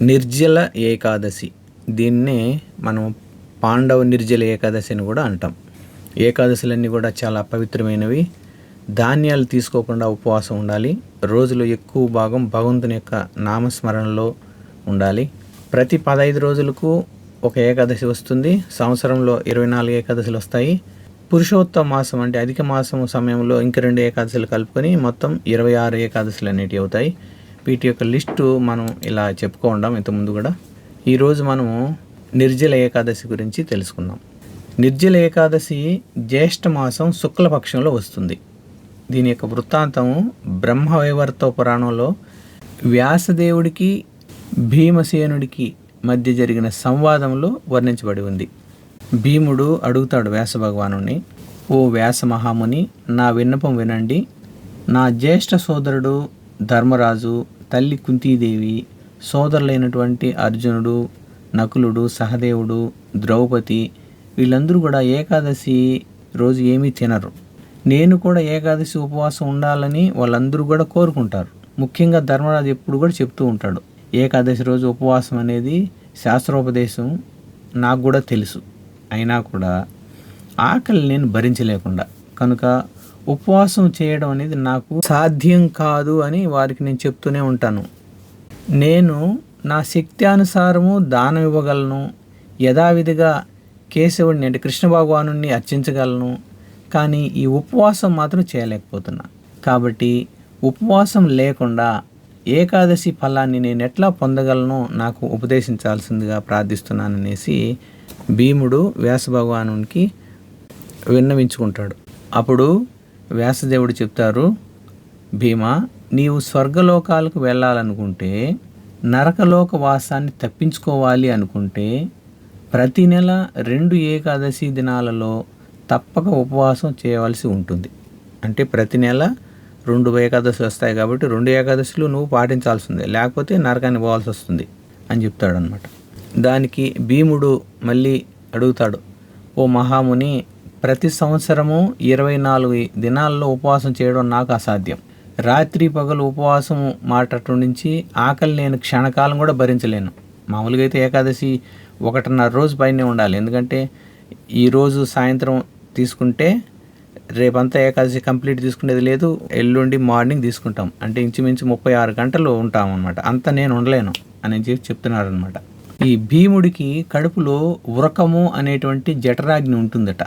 నిర్జల ఏకాదశి. దీన్నే మనం పాండవ నిర్జల ఏకాదశి అని కూడా అంటాం. ఏకాదశులన్నీ కూడా చాలా పవిత్రమైనవి. ధాన్యాలు తీసుకోకుండా ఉపవాసం ఉండాలి. రోజులో ఎక్కువ భాగం భగవంతుని యొక్క నామస్మరణలో ఉండాలి. ప్రతి పదహైదు రోజులకు ఒక ఏకాదశి వస్తుంది. సంవత్సరంలో ఇరవై నాలుగు ఏకాదశులు వస్తాయి. పురుషోత్తమ మాసం అంటే అధిక మాసం సమయంలో ఇంక రెండు ఏకాదశులు కలుపుకొని మొత్తం ఇరవై ఆరు ఏకాదశులు అనేటివి అవుతాయి. వీటి యొక్క లిస్టు మనం ఇలా చెప్పుకోండాం ఇంతకుముందు కూడా. ఈరోజు మనము నిర్జల ఏకాదశి గురించి తెలుసుకుందాం. నిర్జల ఏకాదశి జ్యేష్ఠ మాసం శుక్లపక్షంలో వస్తుంది. దీని యొక్క వృత్తాంతం బ్రహ్మవైవర్త పురాణంలో వ్యాసదేవుడికి భీమసేనుడికి మధ్య జరిగిన సంవాదంలో వర్ణించబడి ఉంది. భీముడు అడుగుతాడు వ్యాస భగవాను ఓ వ్యాస మహాముని నా విన్నపం వినండి. నా జ్యేష్ఠ సోదరుడు ధర్మరాజు తల్లి కుంతీదేవి సోదరులైనటువంటి అర్జునుడు నకులుడు సహదేవుడు ద్రౌపది వీళ్ళందరూ కూడా ఏకాదశి రోజు ఏమీ తినరు. నేను కూడా ఏకాదశి ఉపవాసం ఉండాలని వాళ్ళందరూ కూడా కోరుకుంటారు. ముఖ్యంగా ధర్మరాజు ఎప్పుడు కూడా చెప్తూ ఉంటాడు. ఏకాదశి రోజు ఉపవాసం అనేది శాస్త్రోపదేశం నాకు కూడా తెలుసు. అయినా కూడా ఆకలి నేను భరించలేకుండా. కనుక ఉపవాసం చేయడం అనేది నాకు సాధ్యం కాదు అని వారికి నేను చెప్తూనే ఉంటాను. నేను నా శక్తి అనుసారము దానం ఇవ్వగలను. యథావిధిగా కేశవుడిని అంటే కృష్ణ భగవాను అర్చించగలను. కానీ ఈ ఉపవాసం మాత్రం చేయలేకపోతున్నా. కాబట్టి ఉపవాసం లేకుండా ఏకాదశి ఫలాన్ని నేను ఎట్లా పొందగలను నాకు ఉపదేశించాల్సిందిగా ప్రార్థిస్తున్నాననేసి భీముడు వ్యాస భగవానునికి విన్నవించుకుంటాడు. అప్పుడు వ్యాసదేవుడు చెప్తారు భీమా నీవు స్వర్గలోకాలకు వెళ్ళాలనుకుంటే నరకలోక వాసాన్ని తప్పించుకోవాలి అనుకుంటే ప్రతి నెల రెండు ఏకాదశి దినాలలో తప్పక ఉపవాసం చేయవలసి ఉంటుంది. అంటే ప్రతి నెల రెండు ఏకాదశి వస్తాయి కాబట్టి రెండు ఏకాదశిలు నువ్వు పాటించాల్సిందే. లేకపోతే నరకాన్ని పోవాల్సి వస్తుంది. అని చెప్తాడు అనమాట దానికి భీముడు మళ్ళీ అడుగుతాడు ఓ మహాముని ప్రతి సంవత్సరము ఇరవై నాలుగు దినాల్లో ఉపవాసం చేయడం నాకు అసాధ్యం. రాత్రి పగలు ఉపవాసం మాటట్టు నుంచి ఆకలి నేను క్షణకాలం కూడా భరించలేను. మామూలుగా అయితే ఏకాదశి ఒకటిన్నర రోజు పైనే ఉండాలి. ఎందుకంటే ఈరోజు సాయంత్రం తీసుకుంటే రేపంతా ఏకాదశి కంప్లీట్ తీసుకునేది లేదు. ఎల్లుండి మార్నింగ్ తీసుకుంటాం. అంటే ఇంచుమించు ముప్పై ఆరు గంటలు ఉంటాం అనమాట అంత నేను ఉండలేను అని చెప్పి చెప్తున్నారు అనమాట ఈ భీముడికి కడుపులో ఉరకము అనేటువంటి జఠరాగ్ని ఉంటుందట.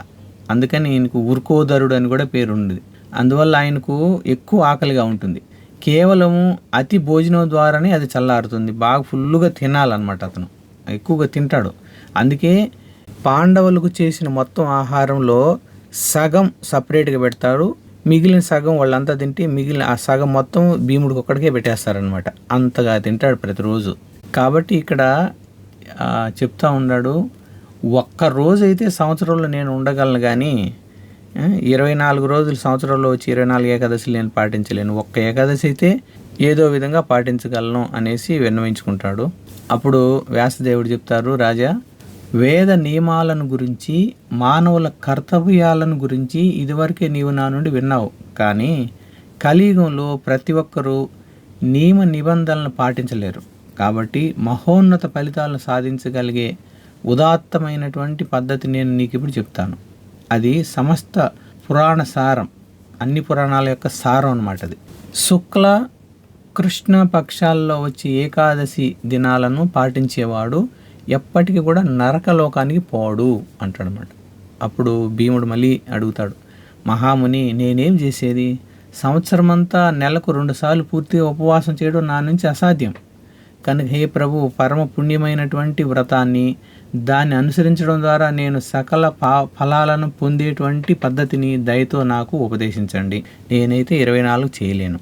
అందుకని ఈయనకు ఉర్కోదరుడు అని కూడా పేరు ఉండేది అందువల్ల ఆయనకు ఎక్కువ ఆకలిగా ఉంటుంది. కేవలము అతి భోజనం ద్వారానే అది చల్లారుతుంది. బాగా ఫుల్గా తినాలన్నమాట అతను. ఎక్కువగా తింటాడు. అందుకే పాండవులకు చేసిన మొత్తం ఆహారంలో సగం సపరేట్గా పెడతారు మిగిలిన సగం వాళ్ళంతా తింటే మిగిలిన ఆ సగం మొత్తం భీముడికి ఒక్కడికే పెట్టేస్తారనమాట అంతగా తింటాడు ప్రతిరోజు. కాబట్టి ఇక్కడ చెప్తా ఉన్నాడు ఒక్క రోజు అయితే సంవత్సరంలో నేను ఉండగలను కానీ ఇరవై నాలుగు రోజులు సంవత్సరంలో వచ్చి ఇరవై నాలుగు ఏకాదశి నేను పాటించలేను. ఒక్క ఏకాదశి అయితే ఏదో విధంగా పాటించగలను అనేసి విన్నవించుకుంటాడు. అప్పుడు వ్యాసదేవుడు చెప్తారు రాజా వేద నియమాలను గురించి మానవుల కర్తవ్యాలను గురించి ఇదివరకే నీవు నా నుండి విన్నావు. కానీ కలియుగంలో ప్రతి ఒక్కరూ నియమ నిబంధనలను పాటించలేరు. కాబట్టి మహోన్నత ఫలితాలను సాధించగలిగే ఉదాత్తమైనటువంటి పద్ధతి నేను నీకు ఇప్పుడు చెప్తాను. అది సమస్త పురాణ సారం అన్ని పురాణాల యొక్క సారం అనమాట అది. శుక్ల కృష్ణ పక్షాల్లో వచ్చి ఏకాదశి దినాలను పాటించేవాడు ఎప్పటికీ కూడా నరకలోకానికి పోడు అంటాడనమాట అప్పుడు భీముడు మళ్ళీ అడుగుతాడు మహాముని నేనేం చేసేది? సంవత్సరమంతా నెలకు రెండుసార్లు పూర్తిగా ఉపవాసం చేయడం నా నుంచి అసాధ్యం. కనుక హే ప్రభు పరమ పుణ్యమైనటువంటి వ్రతాన్ని దాన్ని అనుసరించడం ద్వారా నేను సకల పా ఫలాలను పొందేటువంటి పద్ధతిని దయతో నాకు ఉపదేశించండి. నేనైతే ఇరవై నాలుగు చేయలేను.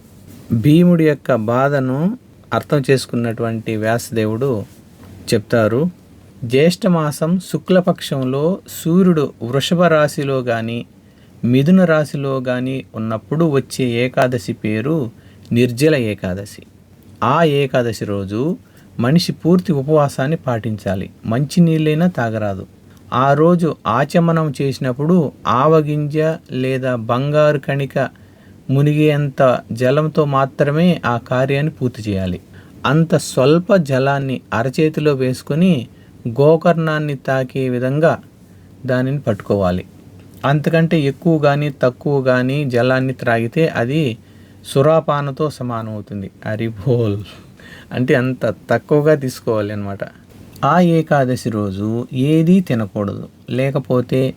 భీముడి యొక్క బాధను అర్థం చేసుకున్నటువంటి వ్యాసదేవుడు చెప్తారు జ్యేష్ఠమాసం శుక్లపక్షంలో సూర్యుడు వృషభ రాశిలో కానీ మిథున రాశిలో కానీ ఉన్నప్పుడు వచ్చే ఏకాదశి పేరు నిర్జల ఏకాదశి. ఆ ఏకాదశి రోజు మనిషి పూర్తి ఉపవాసాన్ని పాటించాలి. మంచినీళ్ళైనా తాగరాదు. ఆ రోజు ఆచమనం చేసినప్పుడు ఆవగింజ లేదా బంగారు కణిక మునిగేంత జలంతో మాత్రమే ఆ కార్యాన్ని పూర్తి చేయాలి. అంత స్వల్ప జలాన్ని అరచేతిలో వేసుకొని గోకర్ణాన్ని తాకే విధంగా దానిని పట్టుకోవాలి. అంతకంటే ఎక్కువ కానీ తక్కువ కానీ జలాన్ని త్రాగితే అది సురాపానతో సమానం అవుతుంది. అరిబోల్ అంటే అంత తక్కువగా తీసుకోవాలి అనమాట ఆ ఏకాదశి రోజు ఏదీ తినకూడదు. లేకపోతే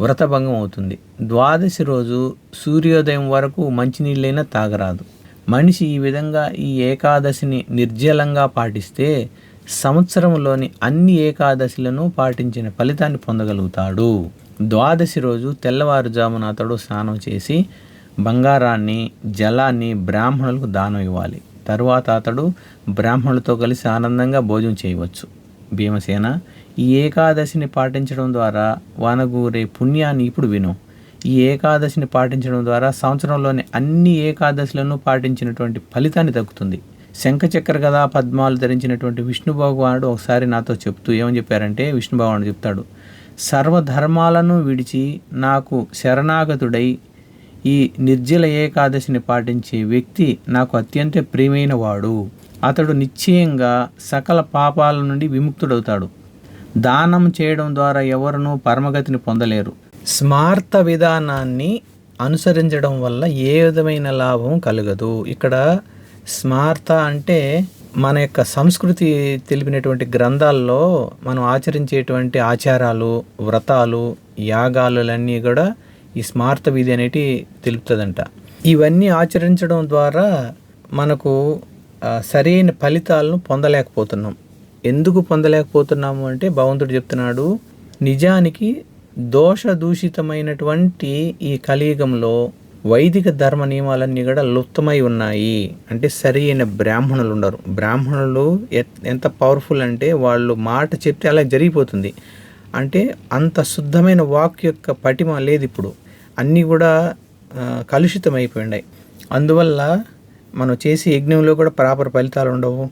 వ్రతభంగం అవుతుంది. ద్వాదశి రోజు సూర్యోదయం వరకు మంచినీళ్ళైనా తాగరాదు. మనిషి ఈ విధంగా ఈ ఏకాదశిని నిర్జలంగా పాటిస్తే సంవత్సరంలోని అన్ని ఏకాదశులను పాటించిన ఫలితాన్ని పొందగలుగుతాడు. ద్వాదశి రోజు తెల్లవారుజామున అతడు స్నానం చేసి బంగారాన్ని జలాన్ని బ్రాహ్మణులకు దానం ఇవ్వాలి. తరువాత అతడు బ్రాహ్మణులతో కలిసి ఆనందంగా భోజనం చేయవచ్చు. భీమసేన ఈ ఏకాదశిని పాటించడం ద్వారా వానగూరే పుణ్యాన్ని ఇప్పుడు విను. ఈ ఏకాదశిని పాటించడం ద్వారా సంవత్సరంలోని అన్ని ఏకాదశులను పాటించినటువంటి ఫలితాన్ని తగ్గుతుంది శంఖచక్ర గదా పద్మాలు ధరించినటువంటి విష్ణు భగవానుడు ఒకసారి నాతో చెప్తూ ఏమని చెప్పారంటే విష్ణు భగవానుడు చెప్తాడు సర్వధర్మాలను విడిచి నాకు శరణాగతుడై ఈ నిర్జల ఏకాదశిని పాటించే వ్యక్తి నాకు అత్యంత ప్రియమైన వాడు అతడు నిశ్చయంగా సకల పాపాల నుండి విముక్తుడవుతాడు. దానం చేయడం ద్వారా ఎవరునూ పరమగతిని పొందలేరు. స్మార్త విధానాన్ని అనుసరించడం వల్ల ఏ విధమైన లాభం కలగదు. ఇక్కడ స్మార్త అంటే మన యొక్క సంస్కృతి తెలిపినటువంటి గ్రంథాల్లో మనం ఆచరించేటువంటి ఆచారాలు వ్రతాలు యాగాలన్నీ కూడా ఈ స్మార్త విధి అనేటి తెలుపుతుందంట. ఇవన్నీ ఆచరించడం ద్వారా మనకు సరైన ఫలితాలను పొందలేకపోతున్నాం. ఎందుకు పొందలేకపోతున్నాము అంటే భగవంతుడు చెప్తున్నాడు నిజానికి దోష దూషితమైనటువంటి ఈ కలియుగంలో వైదిక ధర్మ నియమాలన్నీ కూడా లుప్తమై ఉన్నాయి. అంటే సరి అయిన బ్రాహ్మణులు ఉండరు. బ్రాహ్మణులు ఎంత పవర్ఫుల్ అంటే వాళ్ళు మాట చెప్తే అలా జరిగిపోతుంది. అంటే అంత శుద్ధమైన వాక్ యొక్క పటిమ లేదు ఇప్పుడు అన్నీ కూడా కలుషితం అయిపోయినాయి అందువల్ల మనం చేసే యజ్ఞంలో కూడా ప్రాపర్ ఫలితాలు ఉండవు.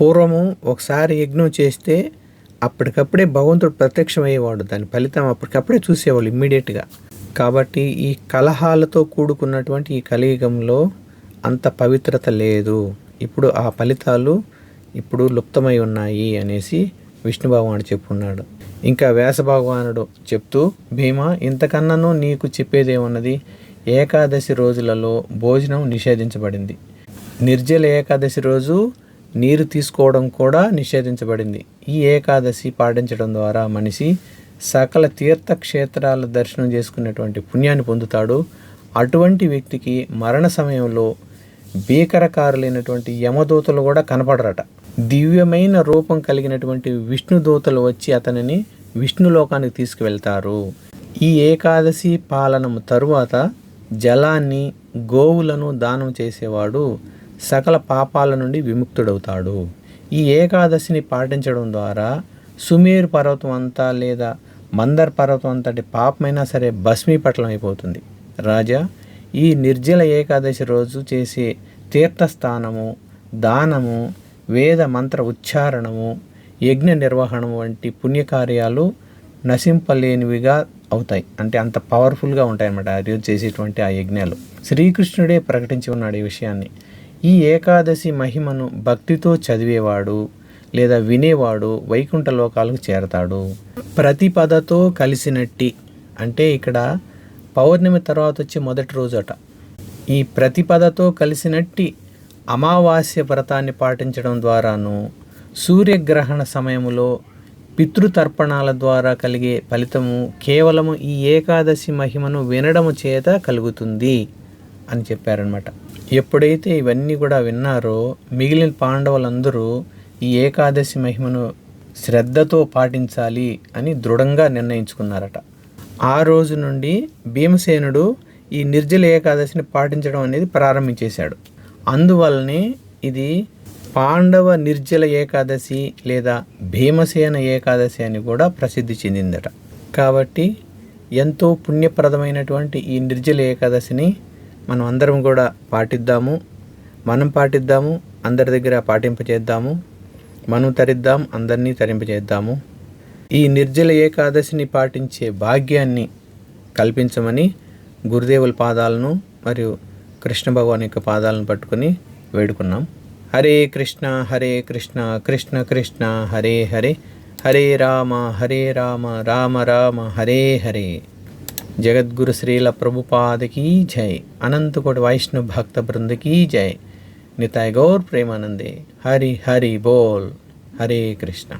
పూర్వము ఒకసారి యజ్ఞం చేస్తే అప్పటికప్పుడే భగవంతుడు ప్రత్యక్షమయ్యేవాడు. దాని ఫలితం అప్పటికప్పుడే చూసేవాళ్ళు ఇమ్మీడియట్గా. కాబట్టి ఈ కలహాలతో కూడుకున్నటువంటి ఈ కలియుగంలో అంత పవిత్రత లేదు. ఇప్పుడు ఆ ఫలితాలు ఇప్పుడు లుప్తమై ఉన్నాయి అనేసి విష్ణుభగవానుడు చెప్పున్నాడు. ఇంకా వ్యాస భగవానుడు చెప్తూ భీమా ఇంతకన్నాను నీకు చెప్పేదేమన్నది? ఏకాదశి రోజులలో భోజనం నిషేధించబడింది. నిర్జల ఏకాదశి రోజు నీరు తీసుకోవడం కూడా నిషేధించబడింది. ఈ ఏకాదశి పాటించడం ద్వారా మనిషి సకల తీర్థక్షేత్రాల దర్శనం చేసుకునేటువంటి పుణ్యాన్ని పొందుతాడు. అటువంటి వ్యక్తికి మరణ సమయంలో భీకరకారులైనటువంటి యమదూతలు కూడా కనపడరట. దివ్యమైన రూపం కలిగినటువంటి విష్ణు దూతలు వచ్చి అతనిని విష్ణులోకానికి తీసుకువెళ్తారు. ఈ ఏకాదశి పాలనము తరువాత జలాన్ని గోవులను దానం చేసేవాడు సకల పాపాల నుండి విముక్తుడవుతాడు. ఈ ఏకాదశిని పాటించడం ద్వారా సుమేరు పర్వతం అంతా లేదా మందర్ పర్వతం అంతటి పాపమైనా సరే భస్మీపట్లం అయిపోతుంది. రాజా ఈ నిర్జల ఏకాదశి రోజు చేసే తీర్థస్థానము దానము వేద మంత్ర ఉచ్చారణము యజ్ఞ నిర్వహణము వంటి పుణ్యకార్యాలు నశింపలేనివిగా అవుతాయి. అంటే అంత పవర్ఫుల్గా ఉంటాయి అన్నమాట ఆ రోజు చేసేటువంటి ఆ యజ్ఞాలు. శ్రీకృష్ణుడే ప్రకటించి ఉన్నాడు ఈ విషయాన్ని. ఈ ఏకాదశి మహిమను భక్తితో చదివేవాడు లేదా వినేవాడు వైకుంఠ లోకాలకు చేరతాడు. ప్రతిపదతో కలిసినట్టి అంటే ఇక్కడ పౌర్ణమి తర్వాత వచ్చి మొదటి రోజు అట. ఈ ప్రతిపదతో కలిసినట్టి అమావాస్య వ్రతాన్ని పాటించడం ద్వారాను సూర్యగ్రహణ సమయంలో పితృతర్పణాల ద్వారా కలిగే ఫలితము కేవలము ఈ ఏకాదశి మహిమను వినడము చేత కలుగుతుంది అని చెప్పారనమాట ఎప్పుడైతే ఇవన్నీ కూడా విన్నారో మిగిలిన పాండవులందరూ ఈ ఏకాదశి మహిమను శ్రద్ధతో పాటించాలి అని దృఢంగా నిర్ణయించుకున్నారట. ఆ రోజు నుండి భీమసేనుడు ఈ నిర్జల ఏకాదశిని పాటించడం అనేది ప్రారంభించేశాడు. అందువల్లనే ఇది పాండవ నిర్జల ఏకాదశి లేదా భీమసేన ఏకాదశి అని కూడా ప్రసిద్ధి చెందిందట. కాబట్టి ఎంతో పుణ్యప్రదమైనటువంటి ఈ నిర్జల ఏకాదశిని మనం అందరం కూడా పాటిద్దాము. మనం పాటిద్దాము అందరి దగ్గర పాటింపచేద్దాము మనం తరిద్దాం అందరినీ తరింపజేద్దాము ఈ నిర్జల ఏకాదశిని పాటించే భాగ్యాన్ని కల్పించమని గురుదేవుల పాదాలను మరియు కృష్ణ భగవాన్ యొక్క పాదాలను పట్టుకొని వేడుకున్నాం. హరే కృష్ణ హరే కృష్ణ కృష్ణ కృష్ణ హరే హరే. హరే రామ హరే రామ రామ రామ హరే హరే. జగద్గురు శ్రీల ప్రభుపాదకి జై. అనంతకోటి వైష్ణవ భక్త బృందకి జై. నితాయ్ గౌర్ ప్రేమానందే. హరి హరి బోల్. హరే కృష్ణ.